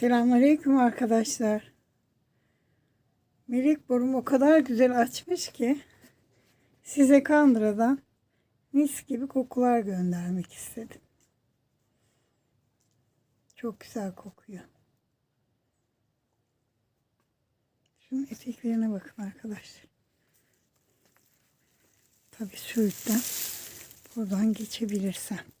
Selamünaleyküm arkadaşlar. Melek borum o kadar güzel açmış ki size Kandıra'dan mis gibi kokular göndermek istedim. Çok güzel kokuyor. Şunun eteklerine bakın arkadaşlar. Tabii söğütten buradan geçebilirsem.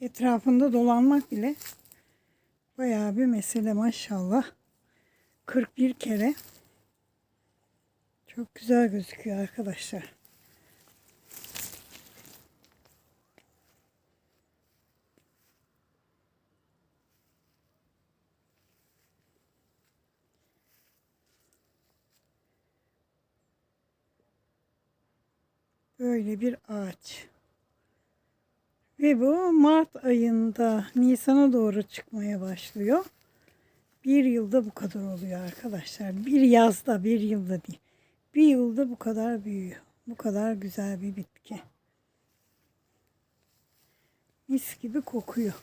Etrafında dolanmak bile bayağı bir mesele maşallah. 41 kere. Çok güzel gözüküyor arkadaşlar. Böyle bir ağaç. Ve bu Mart ayında Nisan'a doğru çıkmaya başlıyor. Bir yılda bu kadar oluyor arkadaşlar. Bir yazda, bir yılda değil. Bir yılda bu kadar büyüyor. Bu kadar güzel bir bitki. Mis gibi kokuyor.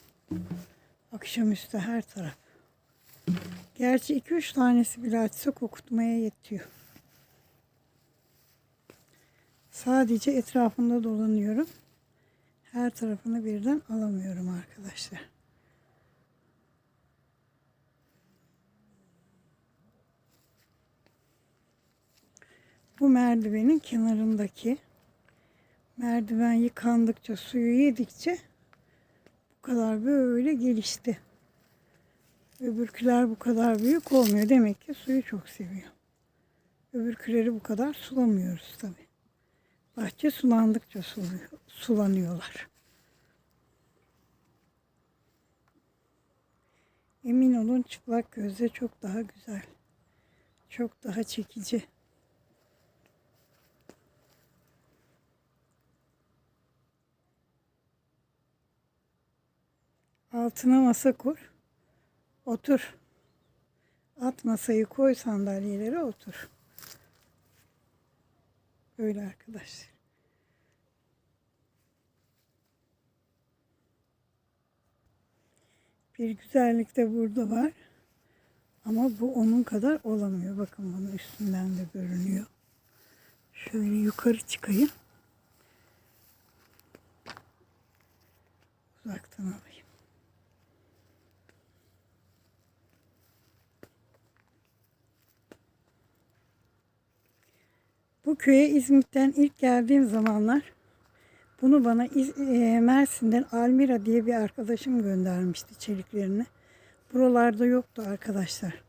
Akşamüstü her taraf. Gerçi 2-3 tanesi bile açsa kokutmaya yetiyor. Sadece etrafında dolanıyorum. Her tarafını birden alamıyorum arkadaşlar. Bu merdivenin kenarındaki merdiven yıkandıkça, suyu yedikçe bu kadar böyle gelişti. Öbürküler bu kadar büyük olmuyor. Demek ki suyu çok seviyor. Öbürküleri bu kadar sulamıyoruz tabii. Bahçe sulandıkça suluyor, sulanıyorlar. Emin olun çıplak gözle çok daha güzel. Çok daha çekici. Altına masa kur. Otur. At masayı koy sandalyelere otur. Öyle arkadaşlar. Bir güzellik de burada var. Ama bu onun kadar olamıyor. Bakın bunun üstünden de görünüyor. Şöyle yukarı çıkayım. Uzaktan alayım. Bu köye İzmit'ten ilk geldiğim zamanlar bunu bana e, Mersin'den Almira diye bir arkadaşım göndermişti çeliklerini. Buralarda yoktu arkadaşlar.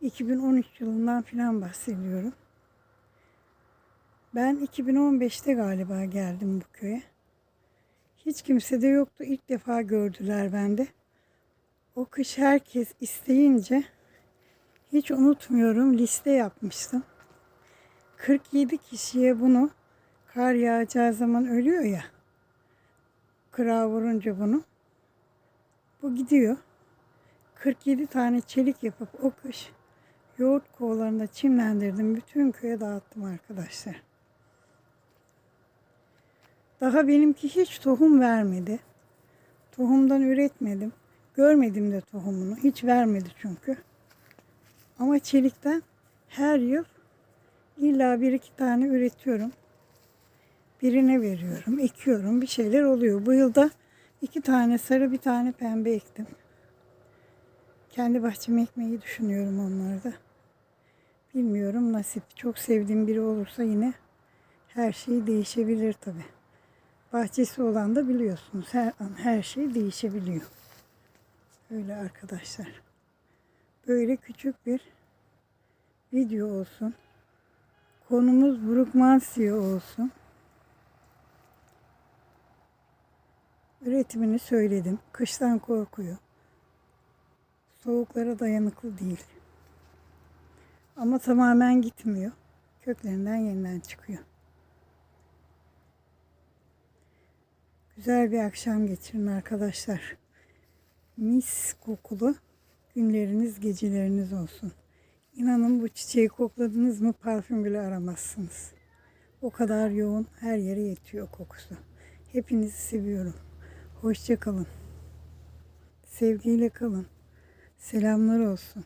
2013 yılından falan bahsediyorum. Ben 2015'te galiba geldim bu köye. Hiç kimse de yoktu. İlk defa gördüler bende. O kış herkes isteyince hiç unutmuyorum liste yapmıştım. 47 kişiye bunu kar yağacağı zaman ölüyor ya. Kırağa vurunca bunu. Bu gidiyor. 47 tane çelik yapıp o kış yoğurt kovalarında çimlendirdim. Bütün köye dağıttım arkadaşlar. Daha benimki hiç tohum vermedi. Tohumdan üretmedim. Görmedim de tohumunu. Hiç vermedi çünkü. Ama çelikten her yıl illa bir iki tane üretiyorum. Birine veriyorum, ekiyorum. Bir şeyler oluyor. Bu yılda iki tane sarı, bir tane pembe ektim. Kendi bahçeme ekmeyi düşünüyorum onlarda. Bilmiyorum nasip. Çok sevdiğim biri olursa yine her şey değişebilir tabi. Bahçesi olan da biliyorsunuz her an her şey değişebiliyor. Öyle arkadaşlar. Böyle küçük bir video olsun. Konumuz Brugmansiye olsun. Üretimini söyledim. Kıştan korkuyor. Soğuklara dayanıklı değil. Ama tamamen gitmiyor. Köklerinden yeniden çıkıyor. Güzel bir akşam geçirin arkadaşlar. Mis kokulu günleriniz, geceleriniz olsun. İnanın bu çiçeği kokladınız mı parfüm bile aramazsınız. O kadar yoğun her yere yetiyor kokusu. Hepinizi seviyorum. Hoşça kalın. Sevgiyle kalın. Selamlar olsun.